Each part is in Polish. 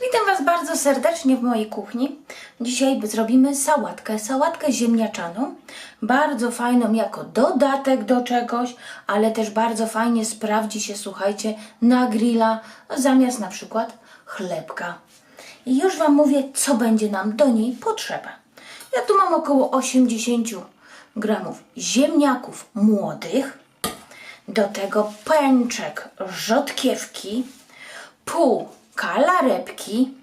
Witam Was bardzo serdecznie w mojej kuchni. Dzisiaj zrobimy sałatkę, sałatkę ziemniaczaną. Bardzo fajną jako dodatek do czegoś, ale też bardzo fajnie sprawdzi się, słuchajcie, na grilla zamiast na przykład chlebka. I już Wam mówię, co będzie nam do niej potrzeba. Ja tu mam około 80 gramów ziemniaków młodych, do tego pęczek rzodkiewki, pół kalarepki,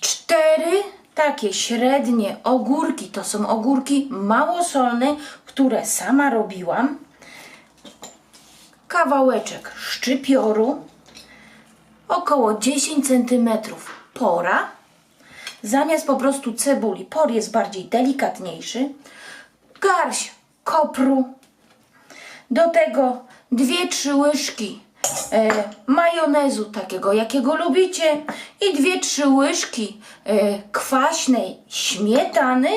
cztery takie średnie ogórki, to są ogórki małosolne, które sama robiłam, kawałeczek szczypioru, około 10 cm pora, zamiast po prostu cebuli, por jest bardziej delikatniejszy, garść kopru, do tego dwie, trzy łyżki e, majonezu takiego, jakiego lubicie i dwie, trzy łyżki e, kwaśnej śmietany.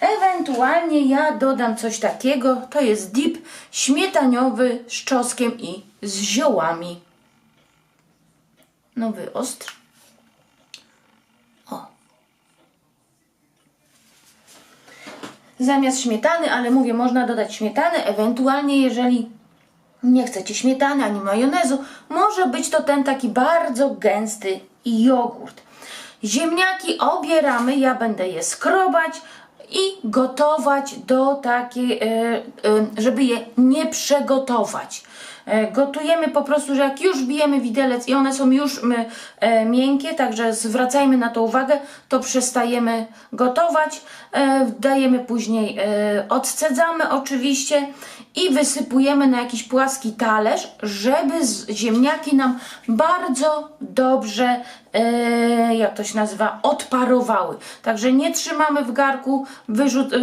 Ewentualnie ja dodam coś takiego, to jest dip śmietaniowy z czosnkiem i z ziołami. No wyostr. O. Zamiast śmietany, ale mówię, można dodać śmietany, ewentualnie jeżeli nie chcecie śmietany ani majonezu, może być to ten taki bardzo gęsty jogurt. Ziemniaki obieramy, ja będę je skrobać i gotować do takiej, e, e, żeby je nie przegotować. E, Gotujemy po prostu, że jak już bijemy widelec i one są już miękkie, także zwracajmy na to uwagę, to przestajemy gotować. Dajemy później, odcedzamy oczywiście i wysypujemy na jakiś płaski talerz, żeby ziemniaki nam bardzo dobrze, e, jak to się nazywa, odparowały. Także nie trzymamy w garku, wyrzut, e,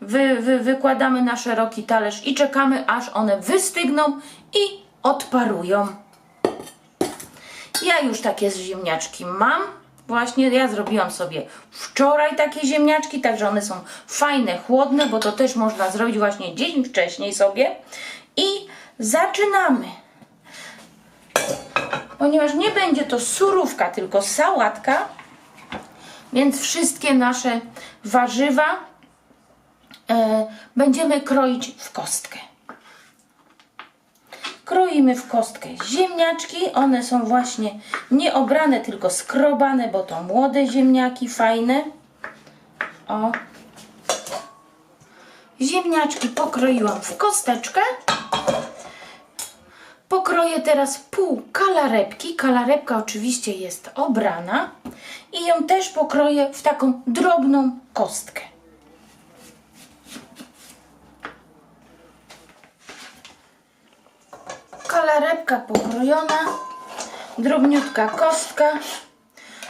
wy, wy, wykładamy na szeroki talerz i czekamy, aż one wystygną i odparują. Ja już takie ziemniaczki mam. Właśnie ja zrobiłam sobie wczoraj takie ziemniaczki, także one są fajne, chłodne, bo to też można zrobić właśnie dzień wcześniej sobie. I zaczynamy. Ponieważ nie będzie to surówka, tylko sałatka, więc wszystkie nasze warzywa e, będziemy kroić w kostkę. Kroimy w kostkę ziemniaczki. One są właśnie nie obrane, tylko skrobane, bo to młode ziemniaki, fajne. O. Ziemniaczki pokroiłam w kosteczkę. Pokroję teraz pół kalarepki. Kalarepka oczywiście jest obrana. I ją też pokroję w taką drobną kostkę. Kalarepka pokrojona, drobniutka kostka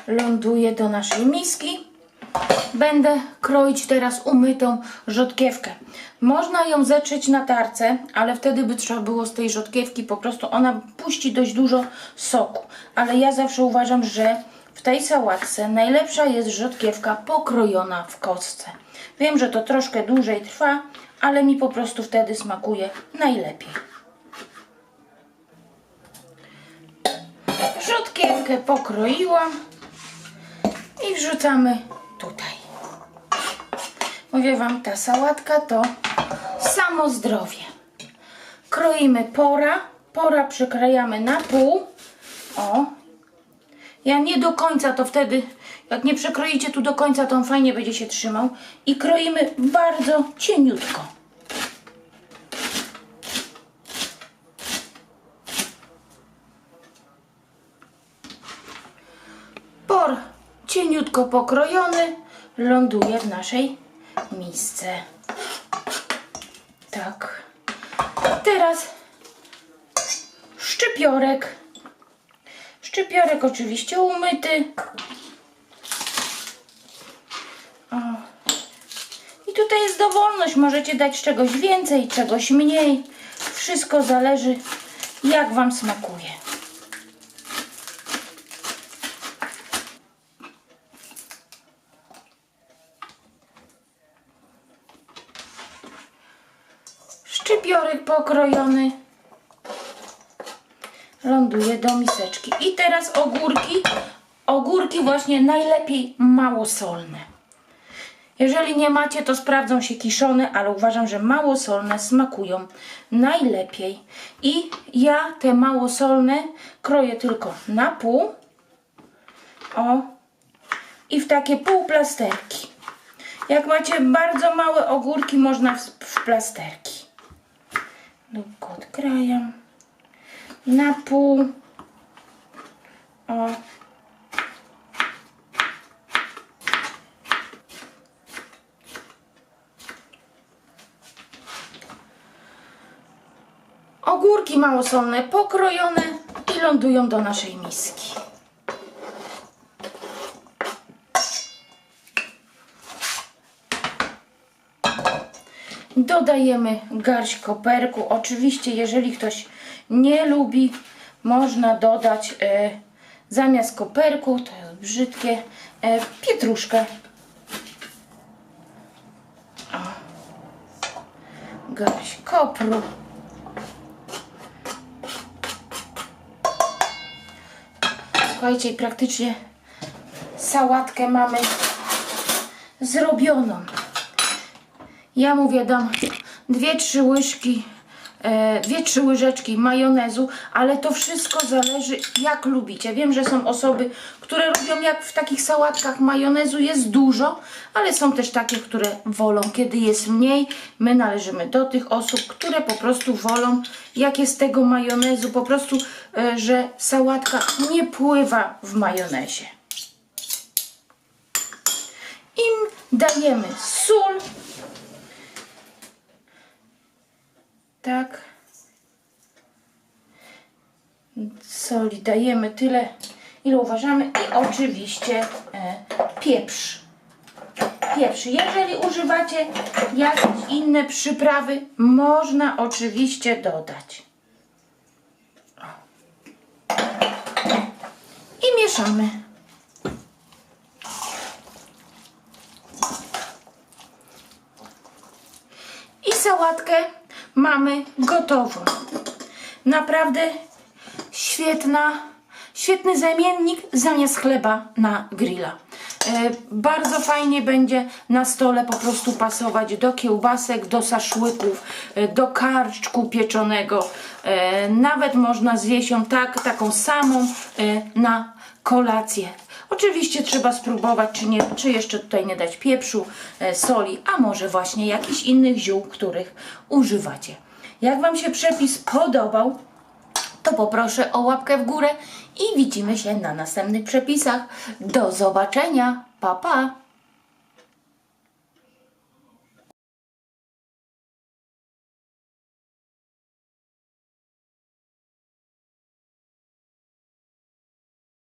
ląduje do naszej miski. Będę kroić teraz umytą rzodkiewkę. Można ją zetrzeć na tarce, ale wtedy by trzeba było z tej rzodkiewki po prostu, ona puści dość dużo soku. Ale ja zawsze uważam, że w tej sałatce najlepsza jest rzodkiewka pokrojona w kostce. Wiem, że to troszkę dłużej trwa, ale mi po prostu wtedy smakuje najlepiej. Rzodkiewkę pokroiłam i wrzucamy tutaj. Mówię Wam, ta sałatka to samo zdrowie. Kroimy pora, pora przykrajamy na pół. O, ja nie do końca to wtedy, jak nie przekroicie tu do końca, to on fajnie będzie się trzymał. I kroimy bardzo cieniutko. Por pokrojony ląduje w naszej misce. Tak. Teraz szczypiorek. Szczypiorek oczywiście umyty. O. I tutaj jest dowolność. Możecie dać czegoś więcej, czegoś mniej. Wszystko zależy jak Wam smakuje. Szczypiorek pokrojony ląduje do miseczki. I teraz ogórki ogórki właśnie najlepiej małosolne. Jeżeli nie macie, to sprawdzą się kiszone, ale uważam, że małosolne smakują najlepiej. I ja te małosolne kroję tylko na pół. O. I w takie półplasterki. Jak macie bardzo małe ogórki, można w, w plasterki. Lekko odkrajam. Na pół. O. Ogórki małosolne pokrojone i lądują do naszej miski. Dodajemy garść koperku. Oczywiście, jeżeli ktoś nie lubi, można dodać e, zamiast koperku, to jest brzydkie, e, pietruszkę. O. Garść kopru. Słuchajcie, praktycznie sałatkę mamy zrobioną. Ja mówię, dam dwie, trzy łyżki, e, dwie, trzy łyżeczki majonezu, ale to wszystko zależy jak lubicie. Wiem, że są osoby, które lubią jak w takich sałatkach majonezu jest dużo, ale są też takie, które wolą, kiedy jest mniej. My należymy do tych osób, które po prostu wolą, jak jest tego majonezu, po prostu, e, że sałatka nie pływa w majonezie. Im dajemy sól, Tak. Soli dajemy tyle, ile uważamy. I oczywiście e, pieprz. Pieprz. Jeżeli używacie jakieś inne przyprawy, można oczywiście dodać. I mieszamy. I sałatkę mamy gotową. Naprawdę świetna, świetny zamiennik zamiast chleba na grilla. E, bardzo fajnie będzie na stole po prostu pasować do kiełbasek, do szaszłyków, e, do karczku pieczonego. E, nawet można zjeść ją tak, taką samą na kolację. Oczywiście trzeba spróbować, czy, nie, czy jeszcze tutaj nie dać pieprzu, e, soli, a może właśnie jakichś innych ziół, których używacie. Jak Wam się przepis podobał, to poproszę o łapkę w górę i widzimy się na następnych przepisach. Do zobaczenia. Pa, pa!